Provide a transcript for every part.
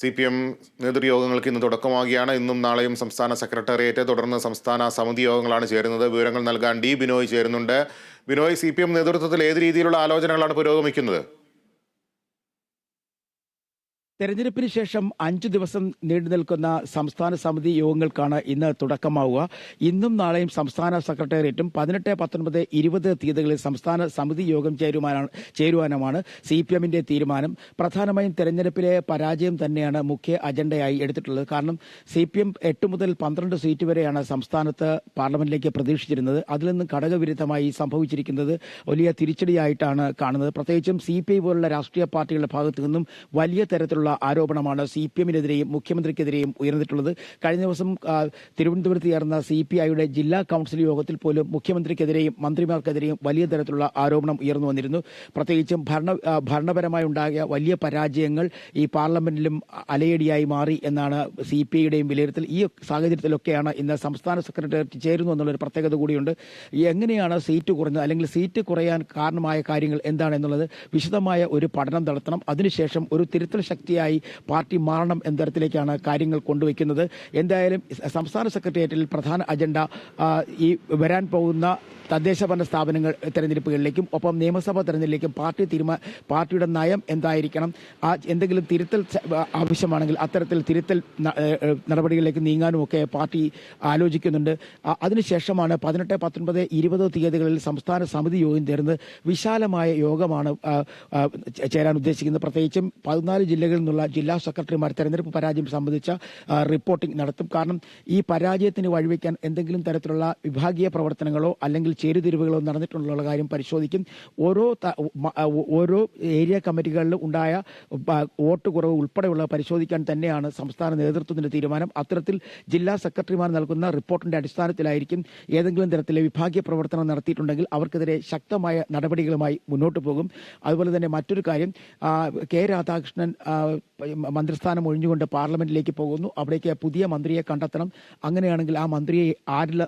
C P M നേതൃയോഗങ്ങൾക്ക് ഇന്ന് തുടക്കമാകുകയാണ് ഇന്നും നാളെയും സംസ്ഥാന സെക്രട്ടേറിയറ്റ് തുടർന്ന് സംസ്ഥാന സമിതി യോഗങ്ങളാണ് ചേരുന്നത്. വിവരങ്ങൾ നൽകാൻ ഡി ബിനോയ് ചേരുന്നുണ്ട്. ബിനോയ് സി പി എം നേതൃത്വത്തിൽ ഏത് രീതിയിലുള്ള ആലോചനകളാണ് പുരോഗമിക്കുന്നത്? തെരഞ്ഞെടുപ്പിന് ശേഷം അഞ്ചു ദിവസം നീണ്ടു നിൽക്കുന്ന സംസ്ഥാന സമിതി യോഗങ്ങൾക്കാണ് ഇന്ന് തുടക്കമാവുക. ഇന്നും നാളെയും സംസ്ഥാന സെക്രട്ടേറിയറ്റും പതിനെട്ട് പത്തൊൻപത് ഇരുപത് തീയതികളിൽ സംസ്ഥാന സമിതി യോഗം ചേരുവാനാണ് ചേരുവാനുമാണ് സി പി എമ്മിന്റെ തീരുമാനം. പ്രധാനമായും തെരഞ്ഞെടുപ്പിലെ പരാജയം തന്നെയാണ് മുഖ്യ അജണ്ടയായി എടുത്തിട്ടുള്ളത്. കാരണം സി പി എം എട്ട് മുതൽ പന്ത്രണ്ട് സീറ്റ് വരെയാണ് സംസ്ഥാനത്ത് പാർലമെന്റിലേക്ക് പ്രതീക്ഷിച്ചിരുന്നത്. അതിൽ നിന്ന് ഘടകവിരുദ്ധമായി സംഭവിച്ചിരിക്കുന്നത് വലിയ തിരിച്ചടിയായിട്ടാണ് കാണുന്നത്. പ്രത്യേകിച്ചും സി പി ഐ പോലുള്ള രാഷ്ട്രീയ പാർട്ടികളുടെ ഭാഗത്തു നിന്നും വലിയ തരത്തിലുള്ള ആരോപണമാണ് സി പി എമ്മിനെതിരെയും മുഖ്യമന്ത്രിക്കെതിരെയും ഉയർന്നിട്ടുള്ളത്. കഴിഞ്ഞ ദിവസം തിരുവനന്തപുരത്ത് ചേർന്ന സി പി ഐയുടെ ജില്ലാ കൌൺസിൽ യോഗത്തിൽ പോലും മുഖ്യമന്ത്രിക്കെതിരെയും മന്ത്രിമാർക്കെതിരെയും വലിയ തരത്തിലുള്ള ആരോപണം ഉയർന്നു വന്നിരുന്നു. പ്രത്യേകിച്ചും ഭരണ ആ, ഭരണപരമായി ഉണ്ടായ വലിയ പരാജയങ്ങൾ ഈ പാർലമെന്റിലും അലയടിയായി മാറി എന്നാണ് സി പി ഐയുടെയും വിലയിരുത്തൽ. ഈ സാഹചര്യത്തിലൊക്കെയാണ് ഇന്ന് സംസ്ഥാന സെക്രട്ടേറിയറ്റ് ചേരുന്നു എന്നുള്ളൊരു പ്രത്യേകത കൂടിയുണ്ട്. എങ്ങനെയാണ് സീറ്റ് കുറഞ്ഞത്? അല്ലെങ്കിൽ സീറ്റ് കുറയാൻ കാരണമായ കാര്യങ്ങൾ എന്താണെന്നുള്ളത് വിശദമായ ഒരു പഠനം നടത്തണം. അതിനുശേഷം ഒരു തിരുത്തൽ ശക്തിയായി പാർട്ടി മാറണം എന്ന തരത്തിലേക്കാണ് കാര്യങ്ങൾ കൊണ്ടുവയ്ക്കുന്നത്. എന്തായാലും സംസ്ഥാന സെക്രട്ടേറിയറ്റിൽ പ്രധാന അജണ്ട ഈ വരാൻ പോകുന്ന തദ്ദേശ ഭരണ സ്ഥാപനങ്ങൾ തെരഞ്ഞെടുപ്പുകളിലേക്കും ഒപ്പം നിയമസഭാ തെരഞ്ഞെടുപ്പിലേക്കും പാർട്ടി തീരുമാന പാർട്ടിയുടെ നയം എന്തായിരിക്കണം? ആ എന്തെങ്കിലും തിരുത്തൽ ആവശ്യമാണെങ്കിൽ അത്തരത്തിൽ തിരുത്തൽ നടപടികളിലേക്ക് നീങ്ങാനും ഒക്കെ പാർട്ടി ആലോചിക്കുന്നുണ്ട്. അതിനുശേഷമാണ് പതിനെട്ട് പത്തൊൻപത് ഇരുപത് തീയതികളിൽ സംസ്ഥാന സമിതി യോഗം ചേർന്ന് വിശാലമായ യോഗമാണ് ചേരാൻ ഉദ്ദേശിക്കുന്നത്. പ്രത്യേകിച്ചും പതിനാല് ജില്ലകളിൽ നിന്നുള്ള ജില്ലാ സെക്രട്ടറിമാർ തെരഞ്ഞെടുപ്പ് പരാജയം സംബന്ധിച്ച റിപ്പോർട്ടിംഗ് നടത്തും. കാരണം ഈ പരാജയത്തിന് വഴിവെക്കാൻ എന്തെങ്കിലും തരത്തിലുള്ള വിഭാഗീയ പ്രവർത്തനങ്ങളോ അല്ലെങ്കിൽ ചേരുതിരിവുകളോ നടന്നിട്ടുള്ള കാര്യം പരിശോധിക്കും. ഓരോ ഓരോ ഏരിയ കമ്മിറ്റികളിലും ഉണ്ടായ വോട്ട് കുറവ് ഉൾപ്പെടെയുള്ള പരിശോധിക്കാൻ തന്നെയാണ് സംസ്ഥാന നേതൃത്വത്തിന്റെ തീരുമാനം. അത്തരത്തിൽ ജില്ലാ സെക്രട്ടറിമാർ നൽകുന്ന റിപ്പോർട്ടിന്റെ അടിസ്ഥാനത്തിലായിരിക്കും ഏതെങ്കിലും തരത്തിലെ വിഭാഗീയ പ്രവർത്തനം നടത്തിയിട്ടുണ്ടെങ്കിൽ അവർക്കെതിരെ ശക്തമായ നടപടികളുമായി മുന്നോട്ട് പോകും. അതുപോലെ തന്നെ മറ്റൊരു കാര്യം കെ രാധാകൃഷ്ണൻ മന്ത്രിസ്ഥാനം ഒഴിഞ്ഞുകൊണ്ട് പാർലമെന്റിലേക്ക് പോകുന്നു. അവിടേക്ക് പുതിയ മന്ത്രിയെ കണ്ടെത്തണം. അങ്ങനെയാണെങ്കിൽ ആ മന്ത്രിയെ ആരിൽ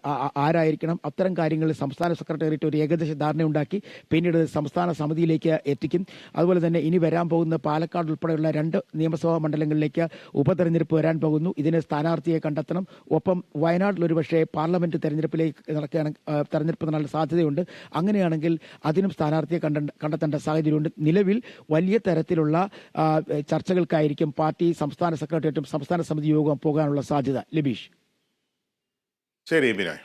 ആരായിരിക്കണം? അത്തരം കാര്യങ്ങളിൽ സംസ്ഥാന സെക്രട്ടേറിയറ്റ് ഒരു ഏകദേശ ധാരണയുണ്ടാക്കി. പിന്നീട് സംസ്ഥാന സമിതിയിലേക്ക് എത്തിക്കും. അതുപോലെ തന്നെ ഇനി വരാൻ പോകുന്ന പാലക്കാട് ഉൾപ്പെടെയുള്ള രണ്ട് നിയമസഭാ മണ്ഡലങ്ങളിലേക്ക് ഉപതെരഞ്ഞെടുപ്പ് വരാൻ പോകുന്നു. ഇതിന് സ്ഥാനാർത്ഥിയെ കണ്ടെത്തണം. ഒപ്പം വയനാട്ടിൽ ഒരുപക്ഷെ പാർലമെന്റ് തെരഞ്ഞെടുപ്പിലേക്ക് നടക്കുകയാണ് തെരഞ്ഞെടുപ്പ് നടക്കാൻ സാധ്യതയുണ്ട്. അങ്ങനെയാണെങ്കിൽ അതിനും സ്ഥാനാർത്ഥിയെ കണ്ട- കണ്ടെത്തേണ്ട സാഹചര്യമുണ്ട്. നിലവിൽ വലിയ തരത്തിലുള്ള ചർച്ചകൾക്കായിരിക്കും പാർട്ടി സംസ്ഥാന സെക്രട്ടേറിയറ്റും സംസ്ഥാന സമിതി യോഗം പോകാനുള്ള സാധ്യത. ലബീഷ്. ശരി